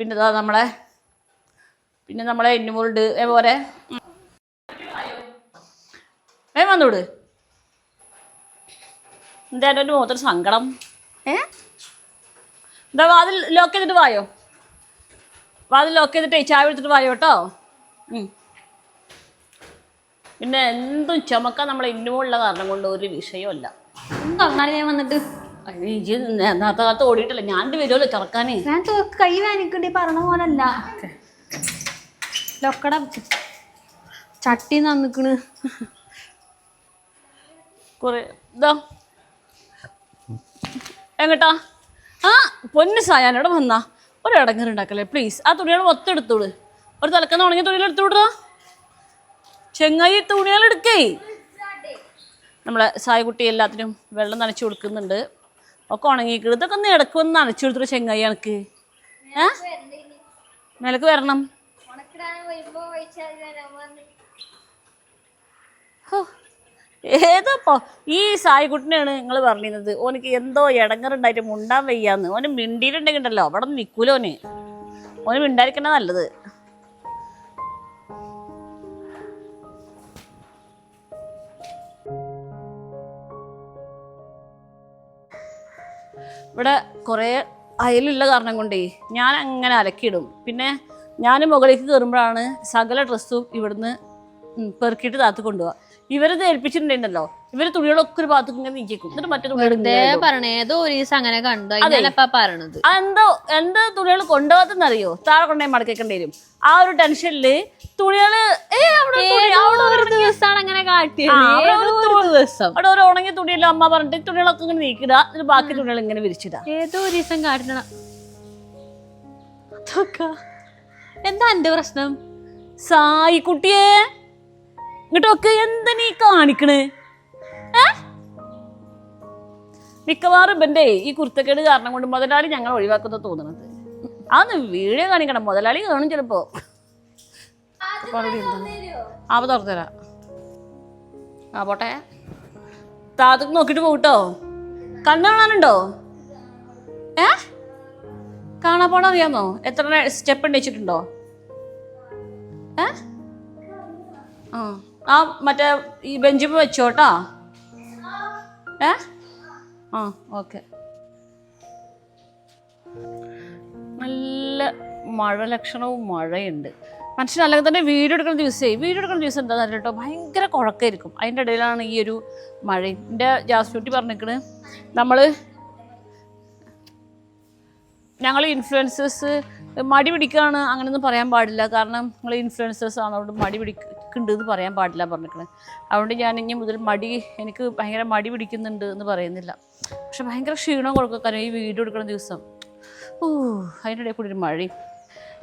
പിന്നെ ഇതാ നമ്മളെ പിന്നെ നമ്മളെ എന്നുമുണ്ട് പോലെ ഏ വന്നോട്. എന്താ എന്റെ മുഖത്തൊരു സങ്കടം? ഏ? എന്താ വാതിൽ ലോക്ക് ചെയ്തിട്ട് വായോ? വാതിൽ ലോക്ക് ചെയ്തിട്ട് ചായ എടുത്തിട്ട് വായോ കേട്ടോ. പിന്നെ എന്തും ചുമക്കാൻ നമ്മളെ ഇന്നുമുള്ള കാരണം കൊണ്ട് ഒരു വിഷയമല്ല തൊന്നാണ് ഞാൻ വന്നിട്ട്? നേരത്തെ കാലത്ത് ഓടിയിട്ടില്ല? ഞാൻ വരുമല്ലോ ചെറുക്കാനേ ഞാൻ കൈ വേനിക്കണ്ടി പറഞ്ഞ പോലല്ല. ലൊക്കട ചട്ടി നന്നിക്കണ്. കുറേ ഇതാ. എങ്ങട്ടാ? ആ പൊന്ന് ഇവിടെ വന്നാ? ഒരു ഇടങ്ങറുണ്ടാക്കല്ലേ പ്ലീസ് ആ തുണികൾ മൊത്തം എടുത്തോളൂ ഒരു തലക്കുന്ന ഉണങ്ങിയ തുണികൾ എടുത്തുവിടുക ചെങ്ങായി തുണികൾ എടുക്കേ. നമ്മളെ സായകുട്ടി എല്ലാത്തിനും വെള്ളം നനച്ചു കൊടുക്കുന്നുണ്ട്. ഒക്കെ ഉണങ്ങിക്കിട് ഇതൊക്കെ ഒന്ന് ഇടയ്ക്ക് ഒന്ന് നനച്ചു കൊടുത്തു ചെങ്ങായി എനിക്ക്. ഏ? നിലയ്ക്ക് വരണം. ഹോ, ഏതപ്പോ ഈ സായിക്കുട്ടിനെയാണ് നിങ്ങൾ പറഞ്ഞിരുന്നത്. ഓനക്ക് എന്തോ ഇടങ്ങറുണ്ടായിട്ട് മുണ്ടാൻ വയ്യാന്ന്. ഓന് മിണ്ടിയിട്ടുണ്ടെങ്കിൽ ഉണ്ടല്ലോ അവിടെ നിന്ന് നിൽക്കൂലോ ഓന്. ഓന് മിണ്ടായിരിക്കണ നല്ലത്. ഇവിടെ കുറേ അയലുള്ള കാരണം കൊണ്ടേ ഞാൻ അങ്ങനെ അലക്കിയിടും. പിന്നെ ഞാൻ മുകളിലേക്ക് കയറുമ്പോഴാണ് സകല ഡ്രസ്സും ഇവിടുന്ന് പെറുക്കിയിട്ട് താത്ത് കൊണ്ടുപോവാ. ഇവരത് ഏൽപ്പിച്ചിട്ടുണ്ടല്ലോ ഇവർ തുണികളൊക്കെ ഒരു ഭാഗത്തേക്ക് ഇങ്ങനെ നീക്കിക്കും എന്നിട്ട് മറ്റേ തുണികൾ വെറുതെ പറയണേ ഏതോ ഒരു ദിവസം അങ്ങനെ കണ്ടു. അതിനല്ലപ്പാ പറയണത്. എന്തോ എന്താ തുണികൾ കൊണ്ടുപോകാത്തെന്നറിയോ താഴെ കൊണ്ടേ മടക്കേണ്ടി വരും ആ ഒരു ടെൻഷനിൽ തുണികൾ ഏ അവിടെ ഒരു തുണി, അവിടെ ഒരു ഒരു ദിവസമാണ് അങ്ങനെ കാട്ടിയത്. ആ, അവിടെ ഏതോ ഒരു ഒരു ദിവസം. അവിടെ ഒരു ഉണങ്ങിയ തുണിയല്ലോ അമ്മ പറഞ്ഞിട്ട് ഈ തുണികളൊക്കെ ഇങ്ങനെ നീക്കിടുക എന്നിട്ട് ബാക്കി തുണികൾ ഇങ്ങനെ വിരിച്ചിടുക. ഏതോ ഒരു ദിവസം കാട്ടണ അതൊക്കെ. എന്താ എന്റെ പ്രശ്നം? സായി കുട്ടിയെ ഇങ്ങോട്ടൊക്കെ എന്താ നീ കാണിക്കണേ? മിക്കവാറും ഇവന്റെ ഈ കുർത്തക്കേട് കാരണം കൊണ്ട് മുതലാളി ഞങ്ങൾ ഒഴിവാക്കുന്ന തോന്നുന്നത് അതൊന്ന് വീഡിയോ കാണിക്കണം. മുതലാളി കാണും ചിലപ്പോ. അപ്പൊ തുറന്നുതരാ ആ പോട്ടെ. താത്തക്ക് നോക്കിട്ട് പോകട്ടോ കണ്ണു കാണാനുണ്ടോ? ഏ? കാണാൻ പോണ അറിയാമോ? എത്ര സ്റ്റെപ്പ് ഉണ്ട് വെച്ചിട്ടുണ്ടോ ഏ? ആ. ആ മറ്റേ ഈ ബെഞ്ചിൽ വെച്ചോട്ടാ? ഏ? ആ ഓക്കെ. നല്ല മഴ ലക്ഷണവും മഴയുണ്ട്. മനുഷ്യൻ അല്ലെങ്കിൽ തന്നെ വീഡിയോ എടുക്കുന്ന ദിവസമേ വീഡിയോ എടുക്കുന്ന ദിവസം എന്താ കേട്ടോ. ഭയങ്കര കുഴക്കമായിരിക്കും. അതിന്റെ ഇടയിലാണ് ഈ ഒരു മഴ എന്റെ ജാസ്യൂട്ടി പറഞ്ഞിരിക്കണ് നമ്മൾ ഞങ്ങൾ ഇൻഫ്ലുവൻസേഴ്സ് മടി പിടിക്കുകയാണ് അങ്ങനെയൊന്നും പറയാൻ പാടില്ല. കാരണം നിങ്ങൾ ഇൻഫ്ലുവൻസേഴ്സ് ആണ്. അതുകൊണ്ട് മടി പിടിക്കുന്നുണ്ട് എന്ന് പറയാൻ പാടില്ല പറഞ്ഞിരിക്കണത് അതുകൊണ്ട് ഞാൻ ഇനി മുതൽ മടി എനിക്ക് ഭയങ്കര മടി പിടിക്കുന്നുണ്ട് എന്ന് പറയുന്നില്ല. പക്ഷെ ഭയങ്കര ക്ഷീണം കൊടുക്കാൻ ഈ വീഡിയോ എടുക്കുന്ന ദിവസം ഓ അതിന്റെ ഇടയിൽ കൂടി ഒരു മഴയും.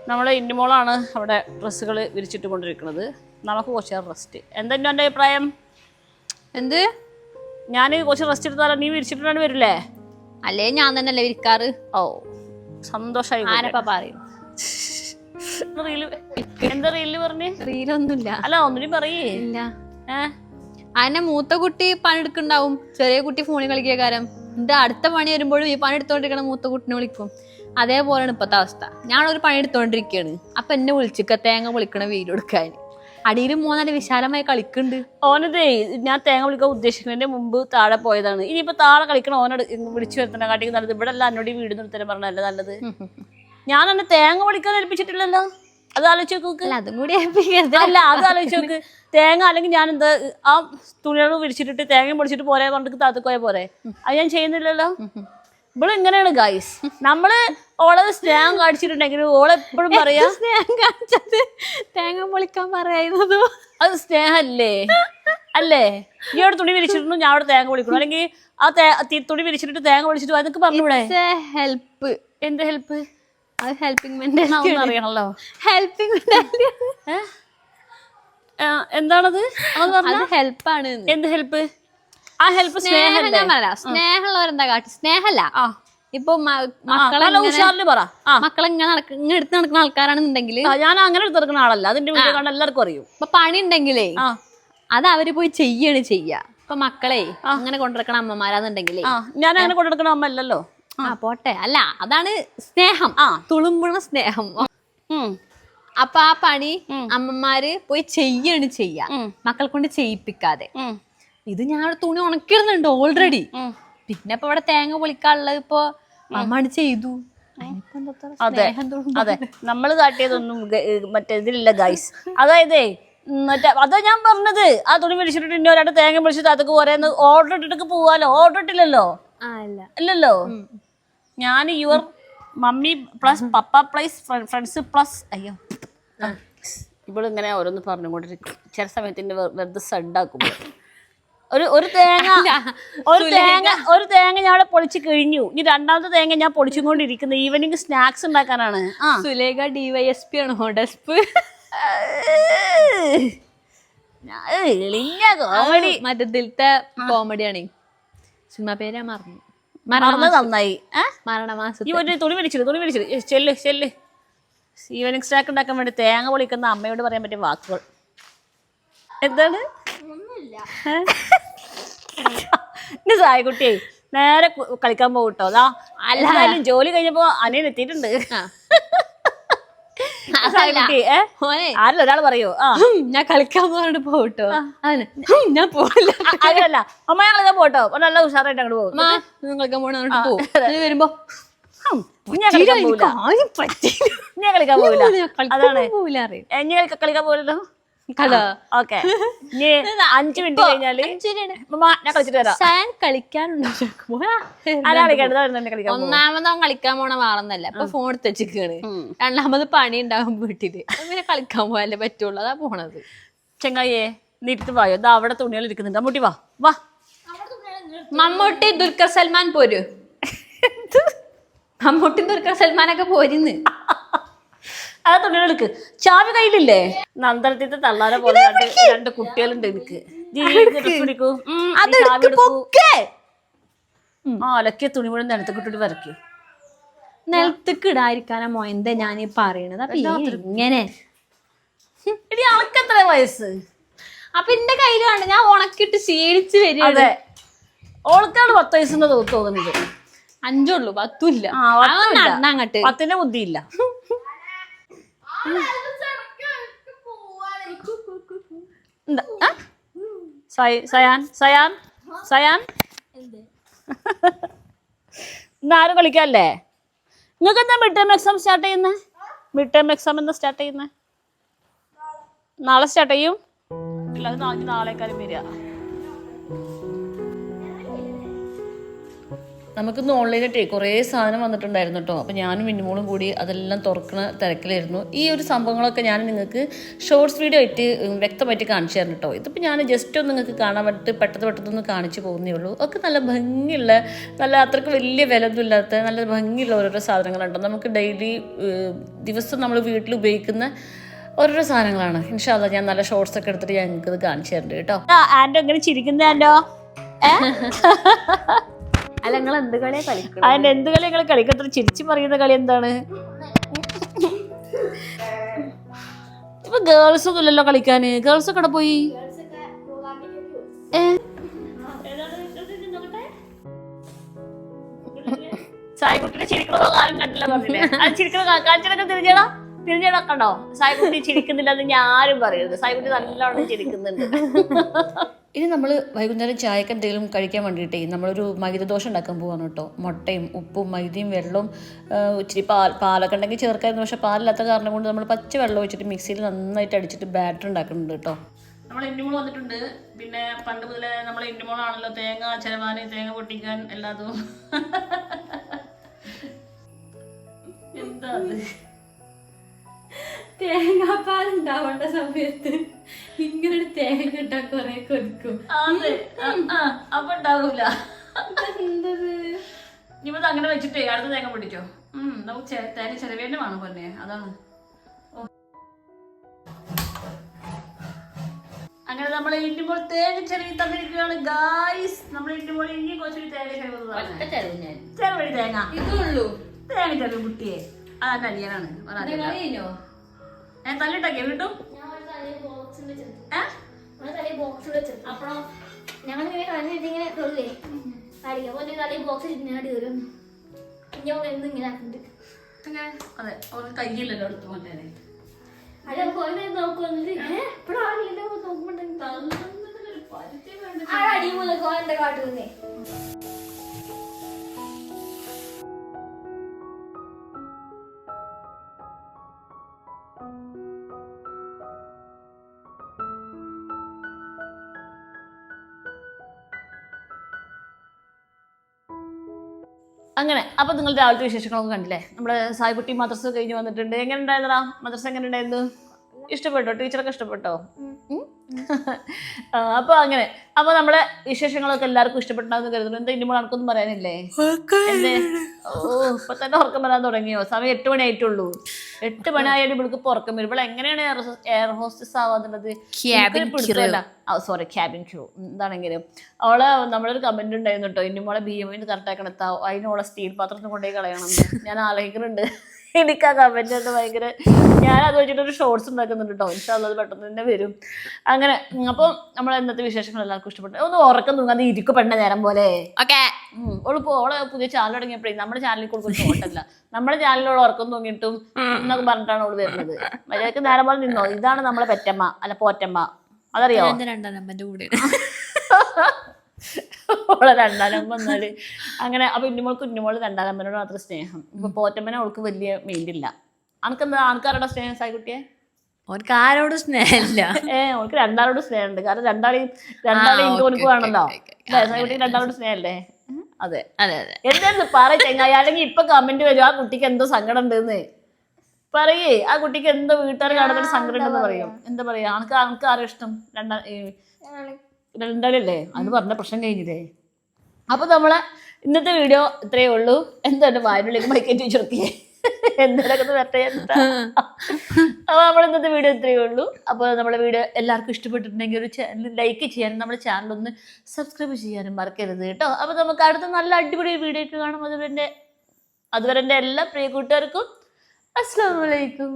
നമ്മളെ ഇന്നുമോളാണ് അവിടെ ഡ്രസ്സുകൾ വിരിച്ചിട്ട് കൊണ്ടിരിക്കുന്നത്. നമുക്ക് കുറച്ച് നേരം റെസ്റ്റ് എന്തെങ്കിലും എന്റെ അഭിപ്രായം? എന്ത്? ഞാൻ കുറച്ച് റെസ്റ്റ് എടുത്താലോ? നീ വിരിച്ചിട്ടാണ് വരില്ലേ? അല്ലേ ഞാൻ തന്നെയല്ലേ വിരിക്കാറ്? ഓ സന്തോഷമായി ആരപ്പാ പറയും റീൽ? എന്താ റീൽ പറഞ്ഞേ? റീലൊന്നുമില്ല. അല്ല ഒന്നിനും പറയേ. ഇല്ല. അതിനെ മൂത്ത കുട്ടി പണിയെടുക്കുണ്ടാവും ചെറിയ കുട്ടി ഫോണിൽ കളിക്കുക കാരം. എന്റെ അടുത്ത പണി വരുമ്പോഴും ഈ പണി എടുത്തോണ്ടിരിക്കണ മൂത്ത കുട്ടിനെ വിളിക്കും. അതേപോലെയാണ് ഇപ്പത്തെ അവസ്ഥ. ഞാനൊരു പണി എടുത്തോണ്ടിരിക്കുകയാണ് അപ്പൊ എന്നെ വിളിച്ചിക്ക തേങ്ങ വിളിക്കണ വീട് എടുക്കാൻ. അടിയിൽ മൂന്നാൽ വിശാലമായി കളിക്കുന്നുണ്ട് ഓനതേ ഞാൻ തേങ്ങ വിളിക്കാൻ ഉദ്ദേശിക്കുന്നതിന്റെ മുമ്പ് താഴെ പോയതാണ്. ഇനിയിപ്പോ താഴെ കളിക്കണ ഓനോട് വിളിച്ചു വരുത്തണ കാട്ടിക്ക് നല്ലത്. ഇവിടെ അല്ല എന്നോട് ഈ വീട് നിർത്തണം പറഞ്ഞല്ലേ നല്ലത്. ഞാൻ എന്നെ തേങ്ങ പൊളിക്കാൻ ഏൽപ്പിച്ചിട്ടില്ലല്ലോ. അത് ആലോചിച്ച് നോക്ക് അല്ല അതും കൂടി ഏൽപ്പിക്കരുത്. അല്ല അത് ആലോചിച്ച് നോക്ക്. തേങ്ങ അല്ലെങ്കിൽ ഞാൻ എന്താ ആ തുണികൾ വിരിച്ചിട്ടിട്ട് തേങ്ങ പൊളിച്ചിട്ട് പോരെ പറഞ്ഞിട്ട് താത്തക്കോയ പോരെ. അത് ഞാൻ ചെയ്യുന്നില്ലല്ലോ. ഇവിടെ ഇങ്ങനെയാണ് ഗൈസ് നമ്മൾ ഓളെ സ്നേഹം കാണിച്ചിട്ടുണ്ടെങ്കിൽ ഓളെ എപ്പോഴും പറയാ സ്നേഹം കാണിച്ചത്? തേങ്ങ പൊളിക്കാൻ പറയുന്നത്. അത് സ്നേഹല്ലേ? അല്ലേ? ഈ അവിടെ തുണി വിരിച്ചിട്ടുണ്ടോ? ഞാൻ അവിടെ തേങ്ങ പൊളിക്കണം അല്ലെങ്കിൽ ആ തേ തുണി വിരിച്ചിട്ട് തേങ്ങ പൊളിച്ചിട്ട് അതൊക്കെ പറഞ്ഞൂടെ? ഹെൽപ്പ് എന്ത് ഹെൽപ്പ് അത് ഹെൽപ്പിംഗ് മെന്റാലിറ്റി അറിയണല്ലോ. ഹെൽപ്പിംഗ് മെന്റാലിറ്റി എന്താണത്? അത് ഹെൽപ്പാണ് എന്ത് ഹെൽപ്പ് ആ ഹെൽപ്പ് സ്നേഹം ഞാൻ പറയാം. സ്നേഹമുള്ളവരെന്താ കാട്ടി സ്നേഹമല്ല. ഇപ്പൊ മക്കളെ ഉഷാറിൽ പറ. മക്കളെ ഇങ്ങനെ നടക്ക ഇങ്ങനെ എടുത്ത് നടക്കുന്ന ആൾക്കാരാണെന്നുണ്ടെങ്കിൽ ഞാൻ അങ്ങനെ എടുത്തെടുക്കുന്ന ആളല്ല. അതിന്റെ വീഡിയോ കണ്ട എല്ലാവർക്കും അറിയും. ഇപ്പൊ പണി ഉണ്ടെങ്കിലേ അത് അവർ പോയി ചെയ്യാണ് ചെയ്യാ. ഇപ്പൊ മക്കളെ അങ്ങനെ കൊണ്ടിരിക്കണ അമ്മമാരാന്നുണ്ടെങ്കിലേ. ഞാൻ അങ്ങനെ കൊണ്ടുനടക്കണ അമ്മ അല്ലല്ലോ. ആ പോട്ടെ. അല്ല അതാണ് സ്നേഹം. ആ. തുളുമ്പുണ സ്നേഹം. അപ്പൊ ആ പണി അമ്മമാര് പോയി ചെയ്യാണ് ചെയ്യാ. മക്കൾ കൊണ്ട് ചെയ്യിപ്പിക്കാതെ. ഇത് ഞാൻ തുണി ഉണക്കിടുന്നുണ്ട് ഓൾറെഡി പിന്നെ ഇപ്പൊ ഇവിടെ തേങ്ങ പൊളിക്കാനുള്ളത് ഇപ്പൊ അമ്മ ചെയ്തു. അതെ. അതെ. നമ്മൾ കാട്ടിയതൊന്നും മറ്റേ ഇതിലില്ല ഗൈസ് അതായതേ മറ്റേ അതാ ഞാൻ പറഞ്ഞത്. ആ തുണി വിളിച്ചിട്ട് ഇനി ഒരാണ്ട് തേങ്ങ വിളിച്ചിട്ട് അതൊക്കെ പോരെന്ന് ഓർഡർ ഇട്ടിട്ടൊക്കെ പോവാലോ? ഓർഡർ ഇട്ടില്ലല്ലോ? ഇല്ലല്ലോ? ഞാൻ your mummy plus papa plus friends plus അയ്യോ. ഇവളിങ്ങനെ ഓരോന്ന് പറഞ്ഞുകൊണ്ടിരിക്കും ചില സമയത്തിന്റെ വെറുതെ സഡാക്കും ഒരു ഒരു തേങ്ങ ഒരു തേങ്ങ ഒരു തേങ്ങ ഞാൻ അവിടെ പൊളിച്ച് കഴിഞ്ഞു. ഇനി രണ്ടാമത്തെ തേങ്ങ ഞാൻ പൊളിച്ചുകൊണ്ടിരിക്കുന്നത് ഈവനിങ് സ്നാക്സ് ഉണ്ടാക്കാനാണ്. സുലേഖ ഡിവൈഎസ്പി ആണോ? ഡെസ്പ് കോമഡി മറ്റത്തിലത്തെ കോമഡിയാണ് സിനിമ പേരാ മറന്നു. മറന്നത് നന്നായി. ഈ ഒരു തുണി വിരിച്ചിട്ട് തുണി വിരിച്ചിട്ട് ഏ, ചെല്ല് ചെല്ല്. ഈവനിങ് സ്നാക്ക് ഉണ്ടാക്കാൻ വേണ്ടി തേങ്ങ പൊളിക്കുന്ന അമ്മയോട് പറയാൻ പറ്റിയ വാക്കുകൾ. എന്താണ്? എന്റെ സായക്കുട്ടിയെ നേരെ കളിക്കാൻ പോകട്ടോ അതാ അല്ലായാലും ജോലി കഴിഞ്ഞപ്പോ അനിയൻ എത്തിയിട്ടുണ്ട്. ആരല്ല ഒരാൾ പറയോ? ഞാൻ കളിക്കാൻ പോകാണ്ട് പോട്ടോ ഞാൻ പോകില്ല അങ്ങനല്ല അമ്മ ഞങ്ങൾ പോട്ടോ നല്ല ഉഷാറായിട്ട് അങ്ങോട്ട് പോകും. അമ്മ, നിങ്ങൾ കളിക്കാൻ പോകണ പോകും. വരുമ്പോ. ഞാൻ കളിക്കാൻ പോകില്ല ഞാൻ അതാണ്. കളിക്കാൻ കളിക്കാൻ പോകില്ലല്ലോ ഓക്കെ. അഞ്ചു മിനിറ്റ് കഴിഞ്ഞാൽ ഞാൻ കളിച്ചിട്ട് സാൻ കളിക്കാനുണ്ടോ കളിക്കാൻ ഒന്നാമത് അവൻ കളിക്കാൻ പോണ മാറുന്നല്ല ഇപ്പൊ ഫോൺ എടുത്ത് രണ്ടാമത് പണി ഉണ്ടാവും വീട്ടിൽ. അങ്ങനെ കളിക്കാൻ പോയാലേ പറ്റുള്ളൂ. അതാ പോണത്. ചെങ്ങായിയെ നിരുത്ത് വായോ? ഇതാ അവിടെ തുണികൾ ഇരിക്കുന്നുണ്ട്. മമ്മൂട്ടി വാ വാ. മമ്മൂട്ടി ദുൽഖർ സൽമാൻ പോര്. മമ്മൂട്ടി ദുൽഖർ സൽമാനൊക്കെ പോരുന്ന്. [laughs] തുണികൾ എടുക്ക്. ചാവി കയ്യിലില്ലേ? നന്ദനത്തിന്റെ തള്ളാരെ പോലെ രണ്ട് രണ്ട് കുട്ടികളുണ്ട് എനിക്ക്. അലക്കിയ തുണി മുഴുവൻ നിലത്ത് കിട്ടിട്ട് വരയ്ക്കൂ നിലത്തേക്ക് ഇടാതിരിക്കാനാ മോയന്ത ഞാൻ ഈ പറയണത് അപ്പൊ ഇങ്ങനെ. എത്ര വയസ്സ്? അപ്പൊ എന്റെ കയ്യിൽ കണ്ട ഞാൻ ഉണക്കിട്ട് ശീലിച്ച് വരിക അതെ. ഓൾക്കാണ് പത്ത് വയസ്സെന്ന് തോന്നുന്നത്. അഞ്ചുള്ളൂ പത്തുമില്ല അങ്ങോട്ട്. പത്തിന്റെ ബുദ്ധിയില്ല. സയാൻ സയാൻ സയാൻ. ഇന്ന് ആരും കളിക്കാല്ലേ നിങ്ങൾക്ക് എന്താ മിഡ് ടൈം എക്സാം സ്റ്റാർട്ട് ചെയ്യുന്നത് മിഡ് ടൈം എക്സാം എന്താ സ്റ്റാർട്ട് ചെയ്യുന്നത് നാളെ സ്റ്റാർട്ട് ചെയ്യും? നാളേക്കാരും വരിക. നമുക്കിന്ന് ഓൺലൈനായിട്ടേ കുറേ സാധനം വന്നിട്ടുണ്ടായിരുന്നു കേട്ടോ അപ്പോൾ ഞാനും മിന്നുമോളും കൂടി അതെല്ലാം തുറക്കണ തിരക്കിലായിരുന്നു. ഈ ഒരു സംഭവങ്ങളൊക്കെ ഞാൻ നിങ്ങൾക്ക് ഷോർട്സ് വീഡിയോ ആയിട്ട് വ്യക്തമായിട്ട് കാണിച്ചു തരണം കേട്ടോ ഇതിപ്പോൾ ഞാൻ ജസ്റ്റ് ഒന്ന് നിങ്ങൾക്ക് കാണാൻ വേണ്ടിയിട്ട് പെട്ടെന്ന് പെട്ടെന്ന് കാണിച്ചു പോകുന്നേ ഉള്ളൂ. ഒക്കെ നല്ല ഭംഗിയുള്ള നല്ല അത്രയ്ക്ക് വലിയ വിലയൊന്നും ഇല്ലാത്ത നല്ല ഭംഗിയുള്ള ഓരോരോ സാധനങ്ങളുണ്ട്. നമുക്ക് ഡെയിലി ദിവസം നമ്മൾ വീട്ടിൽ ഉപയോഗിക്കുന്ന ഓരോരോ സാധനങ്ങളാണ്. ഇൻഷാല്ല ഞാൻ നല്ല ഷോർട്സ് ഒക്കെ എടുത്തിട്ട് ഞാൻ നിങ്ങൾക്ക് ഇത് കാണിച്ചു തരുന്നുണ്ട് കേട്ടോ ആൻഡോ എങ്ങനെ ചിരിക്കുന്നത് ആൻഡോ [laughs] അല്ല നിങ്ങൾ എന്ത് കളിയാ കളിക്കണം? അതിന്റെ എന്ത് കളി? നിങ്ങൾ കളിക്കത്ര ചിരിച്ചു പറയുന്ന കളി എന്താണ്? ഇപ്പൊ ഗേൾസ് ഒന്നും ഇല്ലല്ലോ കളിക്കാന്. ഗേൾസ് ഒക്കെ അവിടെ പോയി? ഏ? സായിക്കുട്ടിനെ ചിരിക്കണതോ ആരും കണ്ടില്ല പറഞ്ഞില്ലേ? അത് തിരിഞ്ഞടാ. തിരിഞ്ഞടാ കണ്ടോ? സായിക്കുട്ടി ചിരിക്കുന്നില്ല എന്ന് ഞാൻ ആരും പറയരുത്. സായിക്കുട്ടി നല്ലോണം ചിരിക്കുന്നുണ്ട്. ഇനി നമ്മൾ വൈകുന്നേരം ചായക്ക് എന്തെങ്കിലും കഴിക്കാൻ വേണ്ടിയിട്ടേ നമ്മളൊരു മൈദ ദോശ ഉണ്ടാക്കാൻ പോവാണ് കേട്ടോ. മുട്ടയും ഉപ്പും മൈദയും വെള്ളവും ഇച്ചിരി പാൽ പാലൊക്കെ ഉണ്ടെങ്കിൽ ചേർക്കായിരുന്നു. പക്ഷേ പാലില്ലാത്ത കാരണം കൊണ്ട് നമ്മൾ പച്ച വെള്ളം വെച്ചിട്ട് മിക്സിയിൽ നന്നായിട്ട് അടിച്ചിട്ട് ബാറ്റർ ഉണ്ടാക്കുന്നുണ്ട് കേട്ടോ. നമ്മൾ ഇൻഡിമോൾ വന്നിട്ടുണ്ട്. പിന്നെ പണ്ട് മുതലേ നമ്മൾ ഇൻഡിമോളാണല്ലോ തേങ്ങ ചിലവാന് തേങ്ങ പൊട്ടിക്കാൻ എല്ലാതും. [laughs] എന്താ? തേങ്ങാപ്പാൽ ഉണ്ടാവേണ്ട സമയത്ത് ഇങ്ങനെ ഒരു തേങ്ങ കിട്ടാൻ കൊറേ കൊതിക്കും. അപ്പൊ ഉണ്ടാവൂല. ഇനിയിപ്പോ അങ്ങനെ വെച്ചിട്ടേ അടുത്ത തേങ്ങ പിടിക്കോ ഉം നമുക്ക് തേങ്ങ ചെലവേണ്ടി വേണം പൊന്നെ. അതാണ്. അങ്ങനെ നമ്മൾ ഇന്നുമ്പോൾ തേങ്ങ ചെലവി തന്നിരിക്കുകയാണ്. ഗായ്സ് നമ്മൾ ഇന്നുമ്പോൾ ഇനി കുറച്ചൊരു തേങ്ങ ചെലവ് ചെലവഴി തേങ്ങ. ഇതുള്ളൂ തേങ്ങ ചെലവ് കുട്ടിയെ. അതെന്റെ അനിയനാണ് ഞാൻ തല്ലിട്ടൊക്കെ കിട്ടും അപ്പഴോ കളഞ്ഞിട്ട് ഇങ്ങനെ തൊല്ലേ കാര്യം അപ്പൊ തലയിൽ ബോക്സ് ഞാൻ കയറും ഞാൻ എന്നും ഇങ്ങനെ ആക്കുന്നുണ്ട് അതെ അവർക്ക് കയ്യില്ലല്ലോ അടുത്ത് പോലെ അല്ല പോലെ നോക്കുന്നില്ല എപ്പോഴും ആരില്ല നോക്കുമ്പോണ്ടെങ്കിൽ ആ അടി മുതൽ കോന്റെ കാട്ടുന്നേ? അങ്ങനെ. അപ്പോൾ നിങ്ങൾ രാവിലത്തെ വിശേഷങ്ങളൊക്കെ കണ്ടില്ലേ? നമ്മുടെ സായിക്കുട്ടി മദ്രസ കഴിഞ്ഞ് വന്നിട്ടുണ്ട്. എങ്ങനെ ഉണ്ടായിരുന്നടാ? മദ്രസ എങ്ങനെ ഉണ്ടായിരുന്നു? ഇഷ്ടപ്പെട്ടോ? ടീച്ചറൊക്കെ ഇഷ്ടപ്പെട്ടോ? അപ്പൊ അങ്ങനെ. അപ്പൊ നമ്മുടെ വിശേഷങ്ങളൊക്കെ എല്ലാവർക്കും ഇഷ്ടപ്പെട്ടുണ്ടാവുന്ന കരുതുന്നു. എന്താ ഇനി നടക്കൊന്നും പറയാനില്ലേ? എന്തേ? ഓ ഇപ്പൊ തന്നെ ഉറക്കം വരാൻ തുടങ്ങിയോ? സമയം എട്ട് മണി ആയിട്ടുള്ളൂ എട്ട് മണി ആയാലും ഇവിടെ ഇപ്പൊ ഉറക്കം വരും. ഇവിടെ എങ്ങനെയാണ് എയർ ഹോസ്റ്റസ് ആവാന്നുള്ളത് സോറി ക്യാബിൻ ക്യൂ എന്താണെങ്കിലും. അവളെ നമ്മളൊരു കമന്റ് ഉണ്ടായിരുന്നു കേട്ടോ ഇനി മോളെ ബി എമ്മിന് കറക്റ്റ് ആക്കണം. എത്താ അതിനോളെ സ്റ്റീൽ പാത്രത്തിൽ കൊണ്ടുപോയി കളയണം ഞാൻ ആലോചിക്കുന്നുണ്ട്. എനിക്ക് ആ കമന്റ് കണ്ട് ഭയങ്കര ഞാൻ അത് വെച്ചിട്ട് ഒരു ഷോർട്സ് ഉണ്ടാക്കുന്നുണ്ട് കേട്ടോ ഇൻഷാള്ളത് അത് പെട്ടെന്ന് തന്നെ വരും. അങ്ങനെ അപ്പൊ നമ്മൾ ഇന്നത്തെ വിശേഷങ്ങൾ എല്ലാവർക്കും ഇഷ്ടപ്പെട്ടു. ഒന്ന് ഉറക്കം തൂങ്ങാതെ ഇരിക്കും പെണ്ണ നേരം പോലെ. ഓക്കെ. ഓൾ ഓളെ പുതിയ ചാനൽ തുടങ്ങിയപ്പോഴേ നമ്മുടെ ചാനലിൽ കൊടുക്കുന്ന ഷോട്ടല്ല നമ്മുടെ ചാനലിലുള്ള ഉറക്കം തൂങ്ങിയിട്ടും എന്നൊക്കെ പറഞ്ഞിട്ടാണ് ഓൾ വരുന്നത്. മര്യാദയ്ക്ക് നേരം പോലെ നിന്നോ. ഇതാണ് നമ്മളെ പെറ്റമ്മ അല്ല പോറ്റമ്മ. അതറിയോ? രണ്ടാം നമ്പറിന്റെ കൂടെ? [laughs] ഓളെ രണ്ടാം നമ്പർ വന്നാൽ. അങ്ങനെ അപ്പൊ ഇന്നുമോൾക്ക് ഇന്നുമോൾ രണ്ടാനമ്മനോട് മാത്രം സ്നേഹം. ഇപ്പൊ പോറ്റമ്മനെ അവൾക്ക് വലിയ മെയിന്റില്ല അനക്കെന്താ ആൾക്കാരുടെ സ്നേഹം സായിക്കുട്ടിയെ? അവർക്ക് ആരോട് സ്നേഹമില്ല. ഏ അവൾക്ക് രണ്ടാളോട് സ്നേഹമുണ്ട്. കാരണം രണ്ടാളെയും രണ്ടാളെയും ഇങ്ങോട്ട് എനിക്ക് ഓക്കേ. സായിക്കുട്ടിക്ക് രണ്ടാളോട് സ്നേഹമല്ലേ? അതെ. അതെ അതെ. എന്തായിരുന്നു? പറ ചെങ്ങായി. അല്ലെങ്കിൽ ഇപ്പൊ കമന്റ് വരും. ആ കുട്ടിക്ക് എന്തോ സങ്കടം ഉണ്ടെന്ന്. പറയേ. ആ കുട്ടിക്ക് എന്തോ വീട്ടുകാർ കാണുന്ന സങ്കടം ഉണ്ടെന്ന് പറയും. എന്താ പറയാ? ആൾക്ക് ആൾക്ക് ആരും ഇഷ്ടം? രണ്ടാ ഈ അന്ന് പറഞ്ഞ പ്രശ്നം കഴിഞ്ഞില്ലേ? അപ്പൊ നമ്മളെ ഇന്നത്തെ വീഡിയോ ഇത്രയേ ഉള്ളൂ. എന്താ വായനയിലേക്ക് മൈക്കേറ്റ് വെച്ചിറക്കിയേ എന്തെങ്കിലുമൊക്കെ വരട്ടെ എന്താ? അപ്പൊ നമ്മൾ ഇന്നത്തെ വീഡിയോ ഇത്രയേ ഉള്ളൂ. അപ്പോൾ നമ്മുടെ വീഡിയോ എല്ലാവർക്കും ഇഷ്ടപ്പെട്ടിട്ടുണ്ടെങ്കിൽ ഒരു ചാനൽ ലൈക്ക് ചെയ്യാനും നമ്മുടെ ചാനൽ ഒന്ന് സബ്സ്ക്രൈബ് ചെയ്യാനും മറക്കരുത് കേട്ടോ. അപ്പോൾ നമുക്ക് അടുത്ത നല്ല അടിപൊളി വീഡിയോ കാണും. അതുവരെ അതുവരെ എന്റെ എല്ലാ പ്രിയ കൂട്ടുകാർക്കും അസ്സാം വലൈക്കും